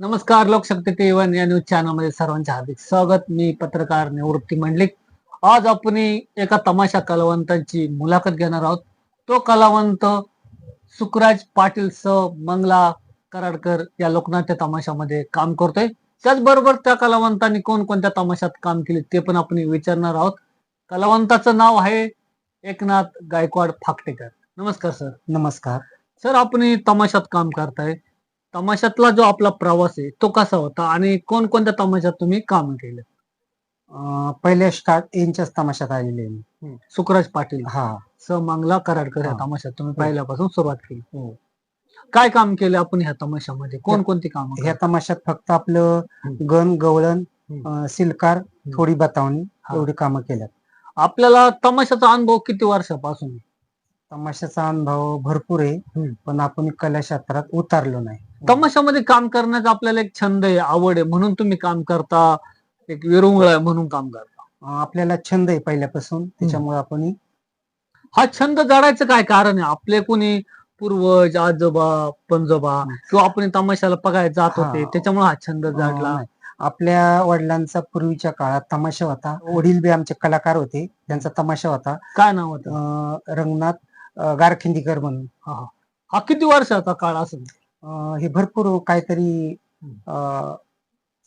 नमस्कार लोकशक्ती T one या news चॅनलमध्ये सर्वांचे हार्दिक स्वागत. मी पत्रकार निवृत्ती मंडलिक. आज आपण एका तमाशा कलावंतांची मुलाखत घेणार आहोत. तो कलावंत सुखराज पाटील स मंगला कराडकर या लोकनाट्य तमाशामध्ये काम करतोय. त्याचबरोबर त्या कलावंतांनी कोणकोणत्या तमाशात काम केले ते पण आपण विचारणार आहोत. कलावंताचं नाव आहे एकनाथ गायकवाड फाकटेकर. नमस्कार सर. नमस्कार. सर आपण तमाशात काम करताय. तमाशातला जो आपला प्रवास आहे तो कसा होता आणि कोणकोणत्या तमाशात तुम्ही काम केलं अं, पहिले स्टार्ट यांच्याच तमाशात आलेले मी. सुखराज पाटील हा स मंगला कराडकर या हा. तमाशात तुम्ही हो. पहिल्यापासून सुरुवात केली हो. काय काम केलं आपण ह्या तमाशामध्ये कोणकोणती काम ह्या तमाशात फक्त आपलं हम्म. गण गवळण हम्म. अं, सिलकार थोडी बतावणी हा. एवढी कामं केल्यात आपल्याला तमाशाचा अनुभव किती वर्षापासून आहे? तमाशाचा अनुभव भरपूर आहे हम्म. पण आपण कला क्षेत्रात उतारलो नाही तमाशामध्ये काम करण्याचा आपल्याला एक छंद आहे आवड आहे. म्हणून तुम्ही काम करता. एक विरंगुळा आहे म्हणून काम करता. आपल्याला छंद आहे पहिल्यापासून. त्याच्यामुळे आपण ही- हा छंद जडायचं काय कारण आहे? आपले कोणी पूर्वज आजोबा पंजोबा. किंवा आपण तमाशाला बघायला जात होते हा. त्याच्यामुळे हा छंद अं, जडला. नाही. आपल्या वडिलांचा पूर्वीच्या काळात तमाशा होता. वडील बी आमचे कलाकार होते. त्यांचा तमाशा होता. काय नाव होतं? अं, रंगनाथ अं, गारखिंदीकर म्हणून. हा किती वर्षाचा काळ असेल? हे भरपूर काहीतरी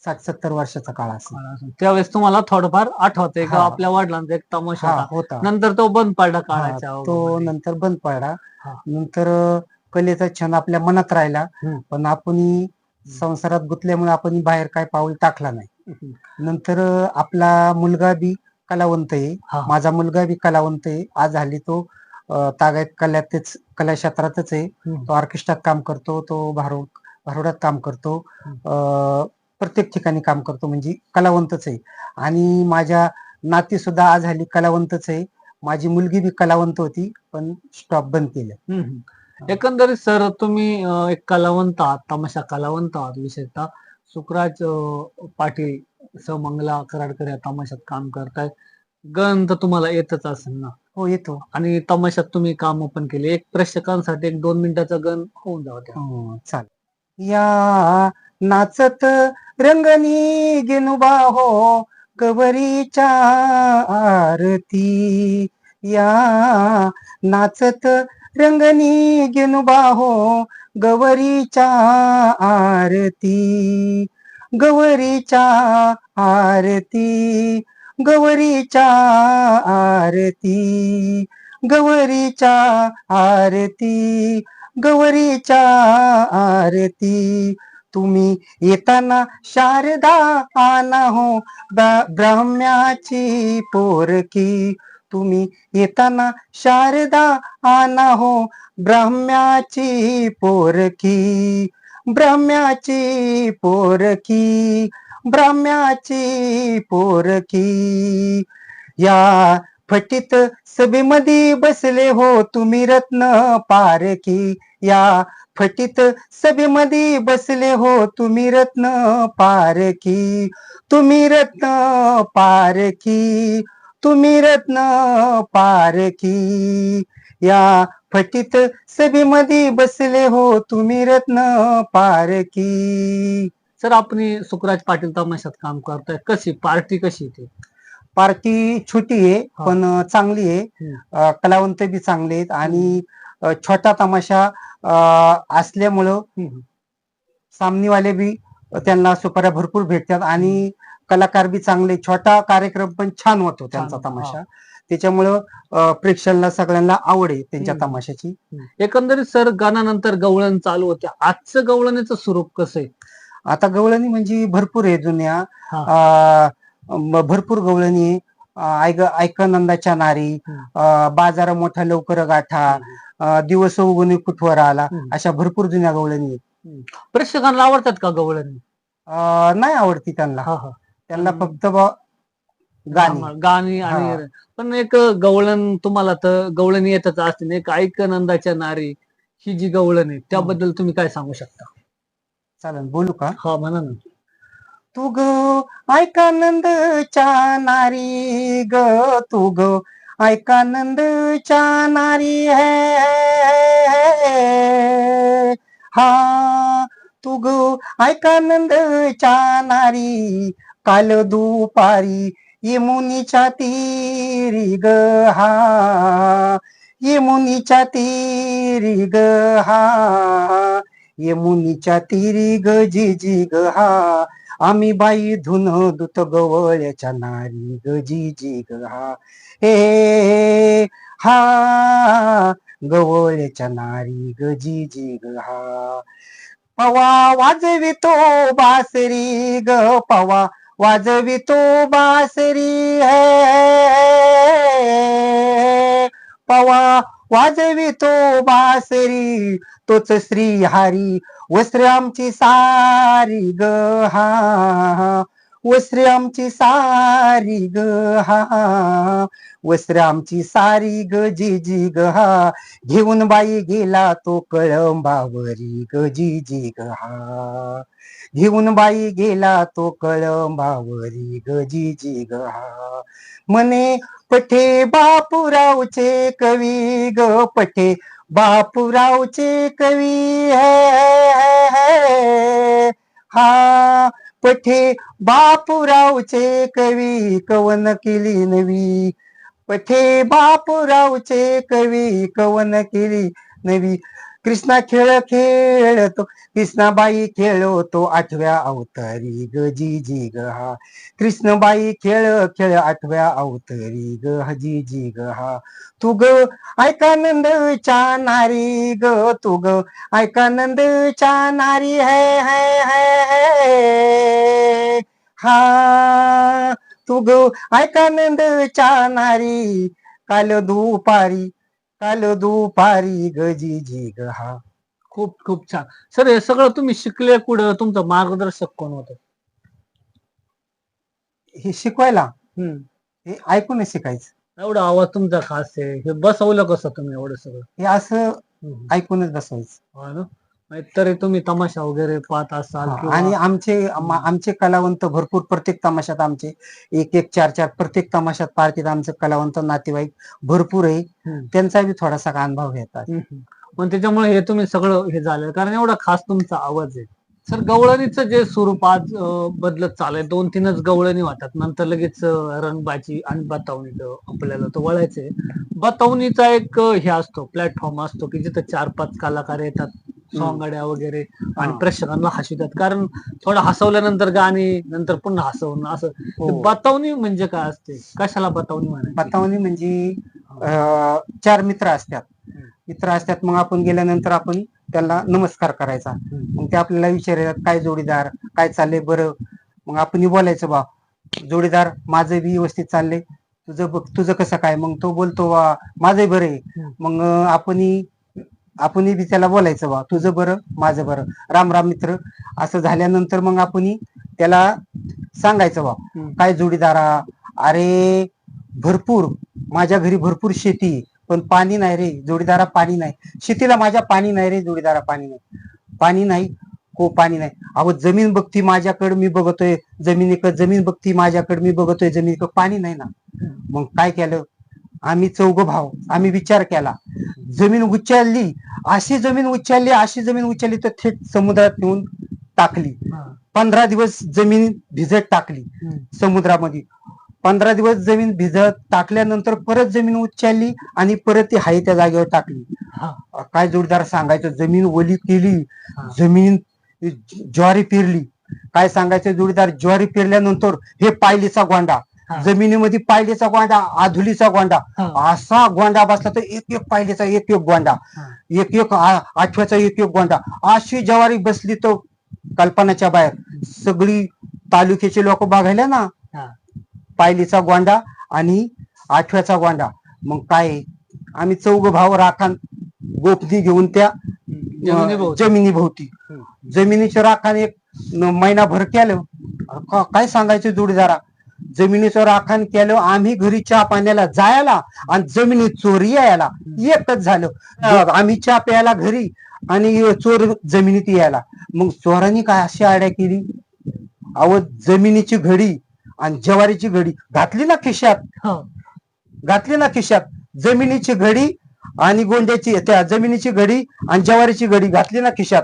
साठ सत्तर वर्षाचा काळ असेल. त्यावेळेस तुम्हाला थोडंफार आठवतंय का हा. आपल्या वडिलांचा एक तमाशा हा होता होता नंतर तो बंद पडला हा, काळाच्या तो. नंतर बंद पडला हा. नंतर अं, कलेचा छंद आपल्या मनात राहिला हम्म. पण आपण संसारात गुंतल्यामुळे आपण बाहेर काय पाऊल टाकला नाही हम्म. नंतर अं, आपला मुलगा बी कलावंत आहे हा. माझा मुलगा बी कलावंत आहे आज हल्ली तो तागायत कल्यातच कला क्षेत्रातच आहे. तो ऑर्केस्ट्रात काम करतो तो भारू भारुडात काम करतो. प्रत्येक ठिकाणी काम करतो म्हणजे कलावंतच आहे. आणि माझ्या नाती सुद्धा आज हल्ली कलावंतच आहे. माझी मुलगी बी कलावंत होती पण स्टॉप बंद केलं. एकंदरीत सर तुम्ही एक कलावंत आहात तमाशा कलावंत आहात विशेषतः. सुखराज पाटील स मंगला कराडकर या तमाशात काम करताय गण तर तुम्हाला येतच असेल ना. हो येतो. आणि तमाशात तुम्ही काम पण केले. एक प्रेक्षकांसाठी एक दोन मिनिटाचा गण होऊन जाऊ द्या हो, चाल या नाचत रंगनी गेनुबा हो कवरीच्या आरती. या नाचत रंगनी गेनुबा हो गवरीच्या आरती. गवरीच्या आरती. गवरीच्या आरती गवरीच्या आरती गवरीच्या आरती. तुम्ही येताना शारदा आना हो ब्रा- ब्राह्म्याची पोरकी. तुम्ही येताना शारदा आना हो ब्राह्म्याची पोरकी. ब्राह्म्याची पोरकी. ब्राह्म्याची पोरकी. या फटीत सभेमध्ये बसले हो तुम्ही रत्न पारकी. या फटीत सभेमध्ये बसले हो तुम्ही रत्न पारकी. तुम्ही रत्न पारखी तुम्ही रत्न पारकी. या फटीत सभेमध्ये बसले हो तुम्ही रत्न पारकी. सर आपण सुखराज पाटील तमाशात काम करताय. कशी? पार्टी कशी ती? पार्टी छोटी आहे. पण चांगली आहे. कलावंत बी चांगले आहेत आणि छोटा तमाशा असल्यामुळं सामनीवाले बी त्यांना सुपाऱ्या भरपूर भेटतात आणि कलाकार बी चांगले छोटा कार्यक्रम पण छान होतो त्यांचा तमाशा. त्याच्यामुळं प्रेक्षकांना सगळ्यांना आवड आहे त्यांच्या. तमाशाची. एकंदरीत सर गाण्यानंतर गवळण चालू होते. आजचं गवळणीचं स्वरूप कसं आहे? आता गवळणी म्हणजे भरपूर आहे जुन्या. अं, भरपूर गवळणी ऐक ऐकानंदाच्या नारी. अं, बाजार मोठा लवकर गाठा अं, दिवस उगवणे कुठवर आला हम्म. अशा भरपूर जुन्या गवळणी आहेत. प्रेक्षकांना आवडतात का गवळणी अं, नाही आवडती त्यांना हा हा त्यांना हम्म. फक्त गाणी गाणी आणि. पण एक गवळण तुम्हाला तर गवळणी येतच असते एक ऐक नंदाच्या नारी ही जी गवळण आहे त्याबद्दल तुम्ही काय सांगू शकता चालेल बोलू का? हा म्हणा ना. तू ग ऐकानंदच्या नारी ग तू ग ऐकानंदच्या नारी है हा. तू ग ऐकानंदच्या नारी काल दुपारी यमुनीच्या तीरी ग हा. यमुनीच्या तीरी ग हा. यमुनीच्या तिरी ग जी जी ग हा. आम्ही बाई धुन दुत गवळ्याच्या नारी ग जी जी ग हा. हे हा गवळ्याच्या नारी ग जी जी ग हा. पवा वाजवितो बासरी ग पवा वाजवितो बासरी. हे. पवा वाजवितो बासरी तोच श्री हरी वस्त्र आमची सारी ग हा. वस्त्र आमची सारी ग हा. वस्त्र आमची सारी ग जी जी ग हा. घेऊन बाई गेला तो कळंबावरी ग जी जी ग हा. घेऊन बाई गेला तो कळंबावरी ग जी जी ग हा. म्हणे पठे बापूरावचे कवी ग पठे बापूरावचे कवी है हा पठे बापूरावचे कवी कवन केली नवी. पठे बापूरावचे कवी कवन केली नवी. कृष्णा खेळ खेळतो. कृष्णाबाई खेळतो आठव्या अवतारी ग जी जी ग हा. कृष्णबाई खेळ खेळ आठव्या अवतारी ग जी जी ग हा. तू ग ऐकानंद नारी ग तू ग ऐकानंद नारी है है है है हा. तू ग ऐकानंद नारी काल दुपारी काल दुपारी ग जी जी ग हा. खूप खूप छान. सर हे सगळं तुम्ही शिकले कुठं? तुमचं मार्गदर्शक कोण होतं? हे शिकवायला? हम्म. हे ऐकूनच शिकायचं. एवढा आवाज तुमचा खास आहे. हे बसवलं कसं तुम्ही एवढं सगळं? हे असं हम्म. ऐकूनच बसवायचं हा ना? तरी तुम्ही तमाशा वगैरे पाहत असाल किंवा आणि आमचे आम- आमचे कलावंत भरपूर प्रत्येक तमाशात आमचे. एक एक चार चार प्रत्येक तमाशात पार्टीत आमचे कलावंत नातेवाईक भरपूर आहे. हम्म. त्यांचा बी थोडासा अनुभव घेतात. हम्म. पण त्याच्यामुळे हे तुम्ही सगळं हे झालं. कारण एवढा खास तुमचा आवाज आहे. सर गवळणीचं जे स्वरूप आज अं, बदलत चाललंय दोन तीनच गवळणी वाटतात नंतर लगेच अं, रंगबाजी आणि बतावणी आपल्याला तो वळायचंय. बतावणीचा एक अं, हे असतो प्लॅटफॉर्म असतो की जिथं चार पाच कलाकार येतात. सोंगाड्या वगैरे आणि. प्रेक्षकांना हसवितात कारण थोडं हसवल्यानंतर गाणी नंतर पुन्हा हसवणं असं. हो. ते बतावणी म्हणजे काय असते? कशाला बतावणी म्हणायची? बतावणी म्हणजे अं, चार मित्र असतात. मित्र असतात मग आपण गेल्यानंतर आपण त्यांना नमस्कार करायचा. मग ते आपल्याला विचारतात काय जोडीदार? काय चाललंय बरं? मग आपण बोलायचं बा जोडीदार माझं बी व्यवस्थित चाललंय. तुझं बघ तुझं कसं काय? मग तो बोलतो बा माझंही बरं आहे. मग आपण आपण बी त्याला बोलायचं बा तुझं बरं माझं बरं. राम राम मित्र असं झाल्यानंतर मग आपण त्याला सांगायचं बा. काय जोडीदारा अरे भरपूर माझ्या घरी भरपूर शेती पण पाणी नाही रे जोडीदारा पाणी नाही. शेतीला माझ्या पाणी नाही रे जोडीदारा पाणी नाही. पाणी नाही? हो पाणी नाही. अहो जमीन बघती माझ्याकडे मी बघतोय जमिनीकडे जमीन बघती माझ्याकडे मी बघतोय जमिनीकडे पाणी नाही ना. मग काय केलं? आम्ही चौघ भाव आम्ही विचार केला जमीन उचलली अशी जमीन उचलली अशी जमीन उचलली तर थेट समुद्रात नेऊन टाकली. पंधरा दिवस जमीन भिजत टाकली. समुद्रामध्ये पंधरा दिवस जमीन भिजत टाकल्यानंतर परत जमीन उचलली आणि परत ती हाय त्या जागेवर टाकली काय जोडदार सांगायचं जमीन ओली केली. जमीन ज्वारी पेरली काय सांगायचं जोडीदार ज्वारी पेरल्यानंतर हे पायलीचा गोंडा. जमिनीमध्ये पायलीचा गोंडा आधुलीचा गोंडा. असा गोंडा बसला तर एक एक पायलीचा एक एक गोंडा. एक एक आठव्याचा एक एक गोंडा अशी ज्वारी बसली तो कल्पनाच्या बाहेर सगळी तालुक्याचे लोक बघायला ना. पायलीचा गोंडा आणि आठव्याचा गोंडा मग काय आम्ही चौघ भाव राखान गोपदी घेऊन त्या. जमिनी भोवती हम्म. जमिनीचं राखण एक महिनाभर केलं काय सांगायचं जोडीदारा जमिनीचं राखण केलं आम्ही घरी चहा पाण्याला जायला आणि जमिनी चोरी यायला. एकच झालं. आम्ही चहा प्यायला घरी आणि चोर जमिनीत यायला. मग चोरांनी काय अशी आड्या केली? अव जमिनीची घडी आणि ज्वारीची घडी घातली ना खिशात? हा. घातली ना खिशात? जमिनीची घडी आणि गोंड्याची त्या जमिनीची घडी आणि ज्वारीची घडी घातली ना खिशात?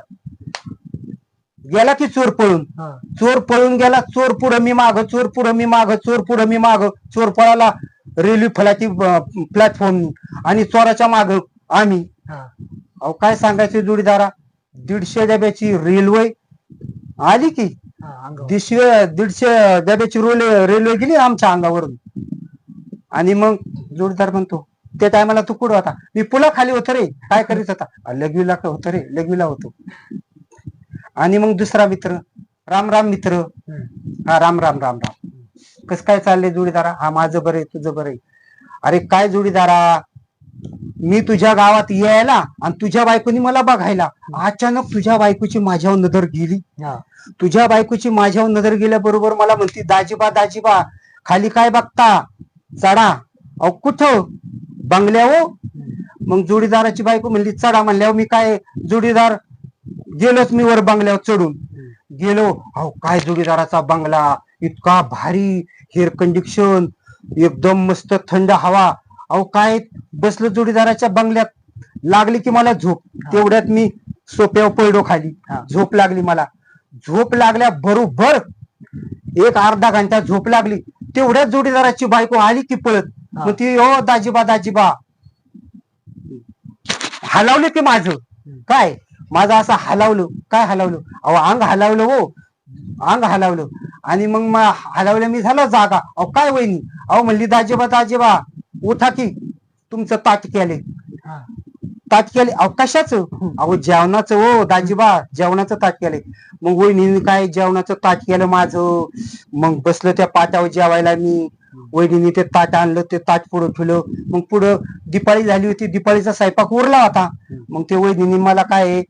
गेला की चोर पळून. हा. चोर पळून गेला चोर पुढं मी माग चोर पुढं मी माग चोर पुढं मी माग. चोर पळाला रेल्वे फलाची प्लॅटफॉर्म आणि चोराच्या माग आम्ही. हा. अहो काय सांगायचं जोडीदारा? दीडशे डब्याची रेल्वे आली की. हा, अंगावर. दीडशे दीडशे डब्याची रेल्वे रेल्वे गेली आमच्या अंगावरून. आणि मग जोडीदार म्हणतो त्या टायमाला तू कुठं होता? मी पुला खाली होतो रे. काय करीत होता? लघवीला होतो रे लघवीला होतो. आणि मग दुसरा मित्र राम राम मित्र. हा राम राम राम राम. कस काय चाललंय जोडीदारा? हा माझं बरं आहे तुझं बरं आहे. अरे काय जोडीदारा? मी तुझ्या गावात यायला आणि तुझ्या बायकोनी मला बघायला. अचानक तुझ्या बायकोची माझ्यावर नजर गेली. हा. तुझ्या बायकोची माझ्यावर नजर गेल्याबरोबर मला म्हणती दाजीबा दाजीबा खाली काय बघता? चढा. अहो कुठं? बंगल्यावर? मग जोडीदाराची बायको म्हणली चढा. म्हणल्यावर मी काय जोडीदार गेलोच मी वर बंगल्यावर चढून. गेलो अहो काय जोडीदाराचा बंगला इतका भारी हेअर कंडिक्शन एकदम मस्त थंड हवा. अहो काय बसलो जोडीदाराच्या बंगल्यात लागली की मला झोप. तेवढ्यात मी सोप्यावर पडलो खाली. झोप लागली मला. झोप लागल्या बरोबर एक अर्धा घंटा झोप लागली. तेवढ्याच जोडीदाराची बायको आली की पळत. मग ती ओ दाजीबा दाजीबा हलावलं की माझं. काय? माझं असं हलावलं. काय हलावलं? अहो अंग हलावलं हो. अंग हलावलं. आणि मग म- हलावलं मी झालं जागा. अहो काय वहिनी? अहो म्हणली दाजीबा दाजीबा उठा की. तुमचं ताट केले. ताट केले अहो कशाचं? अहो जेवणाचं हो दाजीबा जेवणाचं ताट केले मग वहिनीने काय जेवणाचं ताट केलं माझं? मग बसलं त्या पाटावर जेवायला मी. वहिनीने ते ताट आणलं ते ताट पुढं ठेवलं. मग पुढं दिपाळी झाली होती. दिपाळीचा स्वयंपाक उरला होता. मग ते वहिनीने मला काय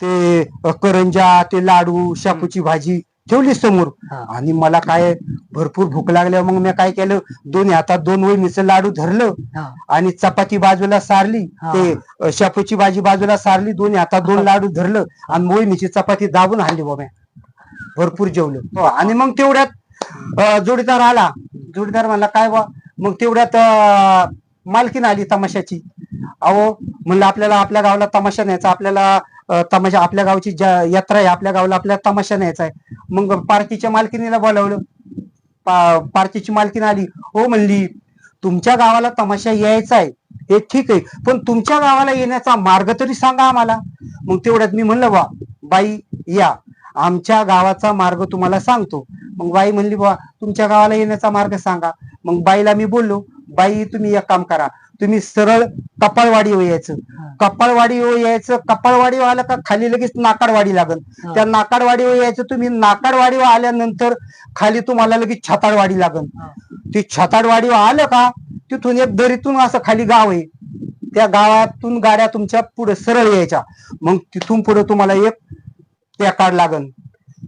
ते करंजा ते लाडू शापूची भाजी ठेवली समोर. हा. आणि मला काय भरपूर भूक लागल्यावर मग मी काय केलं दोन्ही हातात दोन वहिनीचं लाडू धरलं हा. आणि चपाती बाजूला सारली हा. ते अ, शापूची भाजी बाजूला सारली दोन्ही हातात दोन लाडू धरलं आणि वहिनीची चपाती दाबून हल्ली बाबा. भरपूर जेवलं. हो, आणि मग तेवढ्यात अ, जोडीदार आला. जोडीदार म्हणला काय बा मग तेवढ्यात अ, मालकीन आली तमाशाची. अहो म्हणलं आपल्याला आपल्या गावाला तमाशा न्यायचा आपल्याला तमाशा आपल्या गावची ज्या यात्रा आहे आपल्या गावाला आपल्याला तमाशा न्यायचा आहे. मग पार्टीच्या मालकीनीला बोलावलं. पा- पार्टीची मालकीन आली. हो म्हणली तुमच्या गावाला तमाशा यायचा आहे. हे ठीक आहे. पण तुमच्या गावाला येण्याचा मार्ग तरी सांगा आम्हाला. मग तेवढ्यात मी म्हणलं बा बाई या. आमच्या गावाचा मार्ग तुम्हाला सांगतो. मग बाई म्हणली बा तुमच्या गावाला येण्याचा मार्ग सांगा. मग बाईला मी बोललो बाई तुम्ही एक काम करा. तुम्ही सरळ कपाळवाडी यायचं. कपाळवाडी यायचं. कपाळवाडी आलं का खाली लगेच नाकाडवाडी लागल. त्या नाकाडवाडी यायचं तुम्ही नाकाडवाडी आल्यानंतर खाली तुम्हाला लगेच छाताडवाडी लागल. ती छताडवाडी आलं का तिथून एक दरीतून असं खाली गाव आहे. त्या गावातून गाड्या तुमच्यापुढे सरळ यायच्या. मग तिथून पुढे तुम्हाला एक टेकाड लागन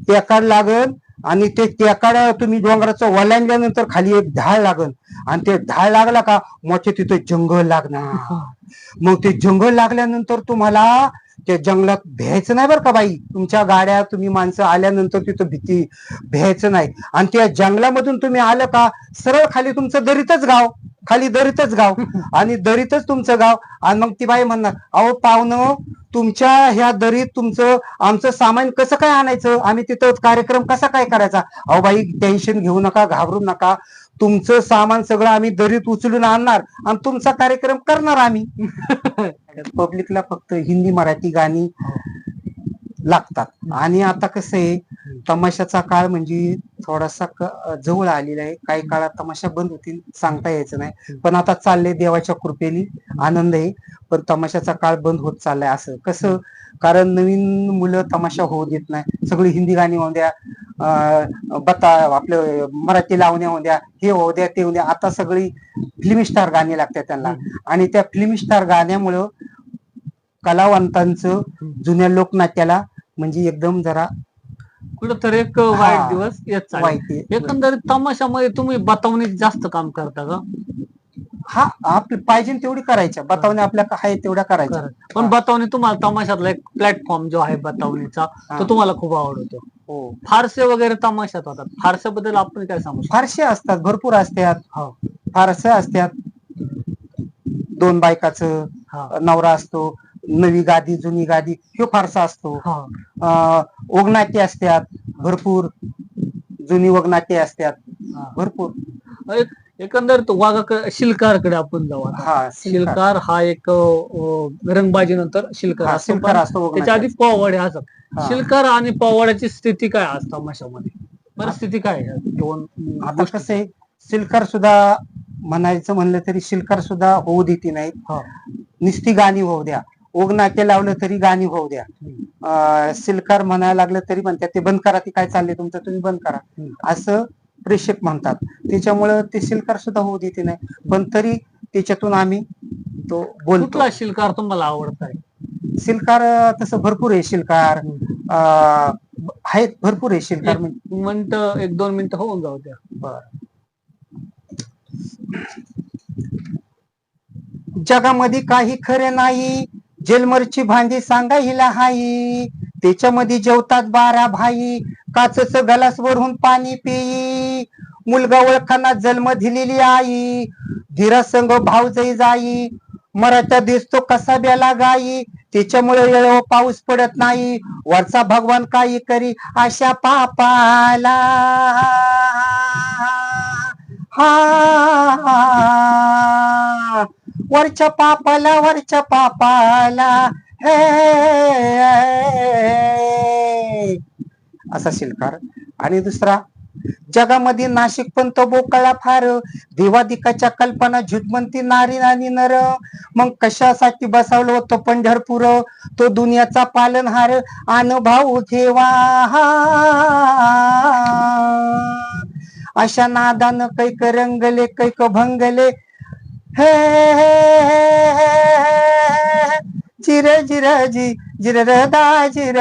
टेकाड लागन आणि ते टेकाड तुम्ही डोंगराचं वलांडल्यानंतर खाली एक ढाळ लागन आणि ते ढाळ लागला का मोठे तिथे जंगल लागणार. मग ते जंगल लागल्यानंतर तुम्हाला त्या जंगलात भ्यायचं नाही बरं का बाई. तुमच्या गाड्या तुम्ही माणसं आल्यानंतर तिथं भीती भ्यायचं नाही. आणि त्या जंगलामधून तुम्ही आलं का सरळ खाली तुमचं दरीतच गाव. खाली दरीतच गाव. आणि दरीतच तुमचं गाव. आणि मग ती बाई म्हणणार अहो पाहुणं तुमच्या ह्या दरीत तुमचं आमचं सामान कसं काय आणायचं? आम्ही तिथं कार्यक्रम कसा काय करायचा? अहो बाई टेन्शन घेऊ नका घाबरू नका. तुमचं सामान सगळं आम्ही दरीत उचलून आणणार आणि तुमचा कार्यक्रम करणार आम्ही. पब्लिकला फक्त हिंदी मराठी गाणी लागतात. आणि आता कसं आहे तमाशाचा काळ म्हणजे थोडासा जवळ आलेला आहे. काही काळात तमाशा बंद होतील सांगता यायचं नाही. पण आता चाललंय देवाच्या कृपेने आनंद आहे. पण तमाशाचा काळ बंद होत चाललाय असं. कसं? कारण नवीन मुलं तमाशा होऊ देत नाही. सगळी हिंदी गाणी होऊ द्या बता आपलं मराठी लावण्या होऊ द्या हे होऊ द्या ते होऊ द्या. आता सगळी फिल्म स्टार गाणी लागतात त्यांना. आणि त्या फिल्म स्टार गाण्यामुळं कलावंतांचं जुन्या लोकनाट्याला म्हणजे एकदम जरा कुठंतरी एक वाईट. दिवस येत चालले. वाईट. एकंदरीत तमाशामध्ये तुम्ही बतावणीत जास्त काम करता का? हा आपली पाहिजे तेवढी करायच्या. बतावण्या आपल्या आहे तेवढ्या करायच्या. पण बतावणी तुम्हाला तमाशातला एक प्लॅटफॉर्म जो आहे बतावणीचा तो. तुम्हाला खूप आवडतो. हो. फारसे वगैरे तमाशात होतात. फारसेबद्दल आपण काय सांगू शकतो? फारसे असतात. भरपूर असतात. हो. फारसे असतात. दोन बायकाचं हा. नवरा असतो. नवी गादी जुनी गादी ह्यो फारसा असतो अं, ओघनाट्य असतात भरपूर जुनी ओघनाट्य असतात. भरपूर एक- वाघाकडे शिल्कारकडे आपण जाऊ आता. हा शिल्कार शिल्कार हा एक रंगबाजी नंतर शिल्कार हा, असतो शिल्कार पण असतो त्याच्या आधी. पोवाडे असतात हा. शिल्कार आणि पोवाड्याची स्थिती काय आज तमाशामध्ये परिस्थिती काय आहे? दोन आता गोष्टी. कसं आहे शिल्कार सुद्धा म्हणायचं म्हणलं तरी शिल्कार सुद्धा होऊ देते नाहीत हा. नुसती गाणी होऊ द्या ओघनाट्य लावलं तरी गाणी होऊ द्या. अं, सिलकार म्हणायला लागलं तरी म्हणतात ते बंद करा ती काय चाललंय तुमचं तुम्ही बंद करा. असं प्रेक्षक म्हणतात. त्याच्यामुळं ते सिलकार सुद्धा होऊ देते नाही. पण तरी त्याच्यातून आम्ही तो बोलतो. शिल्कार तुम्हाला आवडत आहे? शिल्कार तसं भरपूर आहे शिल्कार अं, आहेत भरपूर आहे शिल्कार मिनिट एक दोन मिनिटं होऊन जाऊ द्या. जगामध्ये काही खरे नाही जेलमरची भांडी सांगायला हाई. त्याच्यामध्ये जेवतात बारा भाई. काचच गलास वरून पाणी पिई. मुलगा ओळखाना जन्म दिलेली आई. धीरा संग भावजई जाई. मराठा दिसतो कसा बेला गाई? त्याच्यामुळे वेळ पाऊस पडत नाही. वरचा भगवान काही करी अशा पापाला. हा. वरच्या पापाला वरच्या पापाला. हे असा शिलकार. आणि दुसरा जगामध्ये नाशिक पण तो बोकळा फार. देवादिकाच्या कल्पना झुजमंती नारी आणि नर. मग कशासाठी बसवलं होतं पंढरपूर? तो दुनियाचा पालनहार अनुभव ठेवा. अशा नादानं कैक रंगले कैक भंगले. जिर जिर जी जिर दा जिर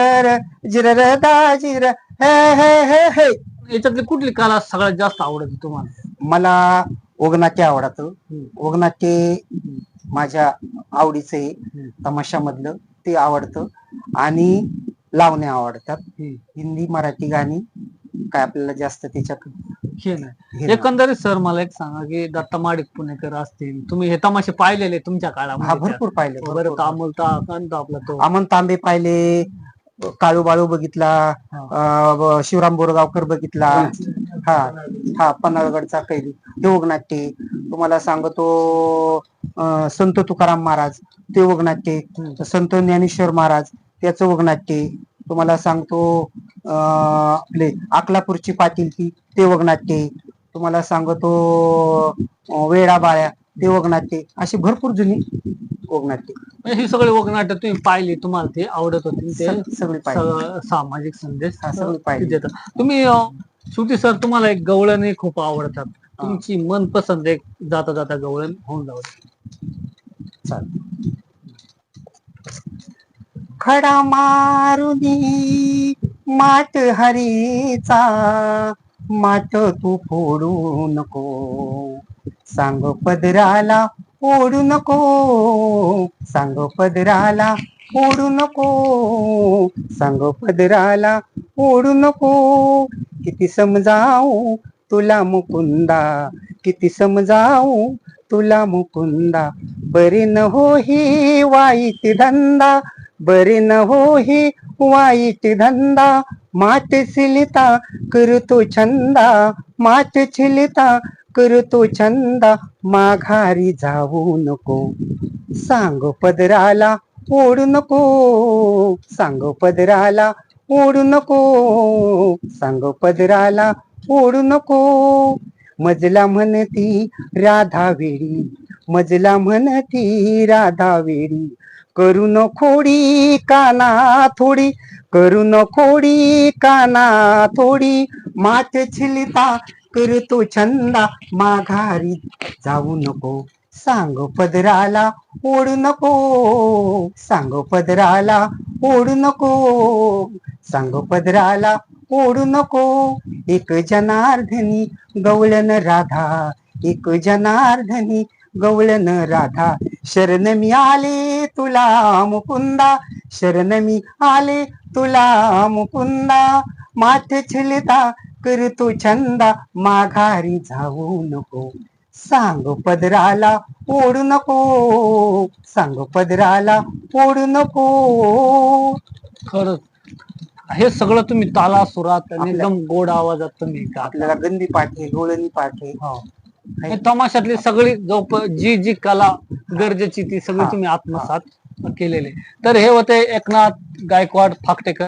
जिर दा जिर. हे हे हे हे. याच्यातली कुठली कला सगळ्यात जास्त आवडते तुम्हाला? मला ओघनाट्य आवडतं. ओघनाट्य माझ्या आवडीचं आहे तमाशामधलं ते आवडतं. आणि लावणे आवडतात. हिंदी मराठी गाणी काय आपल्याला जास्त त्याच्यात हे नाही. एकंदरीत सर मला एक सांगा की दत्ता माडिक पुणेकर असतील तुम्ही हे तमाशे पाहिलेले तुमच्या हा काळामध्ये भरपूर पाहिले बरं भरपूर. आपला तो अमन तांबे पाहिले काळू बाळू बघितला. अं, ब- शिवराम बोरगावकर बघितला हा हा पन्हाळगडचा कैदी ते ओघनाट्य तुम्हाला सांगतो अं, संत तुकाराम महाराज ते हम्म. संत ज्ञानेश्वर महाराज त्याचं ओघनाट्य तुम्हाला सांगतो आपले अकलापूरची पाटीलकी ते ओघनाट्य तुम्हाला सांगतो वेडा बाळ्या ते. ओघनाट्य अशी भरपूर जुनी ओघनाट्य म्हणजे ही सगळी वगनाट्य तुम्ही पाहिली तुम्हाला ते आवडत होती. ते सग- सगळी पाहिजे सामाजिक संदेश सगळी. देतात. तुम्ही श्रुती सर तुम्हाला एक गवळणी खूप आवडतात. तुमची मनपसंत एक जाता जाता गवळण होऊन जाऊ द्या. चालेल. खडा मारुनी माट हरीचा माट तू फोडू नको. सांग पदराला ओढू नको. सांग पदराला ओढू नको. सांग पदराला ओढू नको. किती समजावू तुला मुकुंदा. किती समजावू तुला मुकुंदा. बरे न हो ही वाईट धंदा. बरे न होही वाईट धंदा मात सिलिता करतो छंदा मात छिलिता करतो छंदा माघारी जाऊ नको सांग पदराला ओढू नको सांग पदराला ओढू नको सांग पदराला ओढू नको. मजला म्हणती राधा वेडी मजला म्हणती राधा वेडी करू न खोडी काना थोडी. करू न खोडी काना थोडी. मात छिलता करतो छंदा. माघारी जाऊ नको. सांग पदराला ओढू नको. सांग पदराला ओढू नको. सांग पदराला ओढू नको. एक जनार्दनी गवळण राधा. एक जनार्दनी गवळण राधा शरण मी आले तुला मुकुंदा शरण मी आले तुला मुकुंदा. माथे छिलता करतो छंदा माघारी जाऊ नको. सांग पदराला ओढू नको सांग पदराला ओढू नको. खरंच. हे सगळं तुम्ही ताला सुरात आणि एकदम गोड आवाजात तुम्ही. आपल्याला गंदी पाठ लोळणी पाठ. आहे हो. तमाशातली सगळी जोप जी जी कला गरजेची ती सगळी तुम्ही आत्मसात केलेले. तर हे होते एकनाथ गायकवाड फाकटेकर.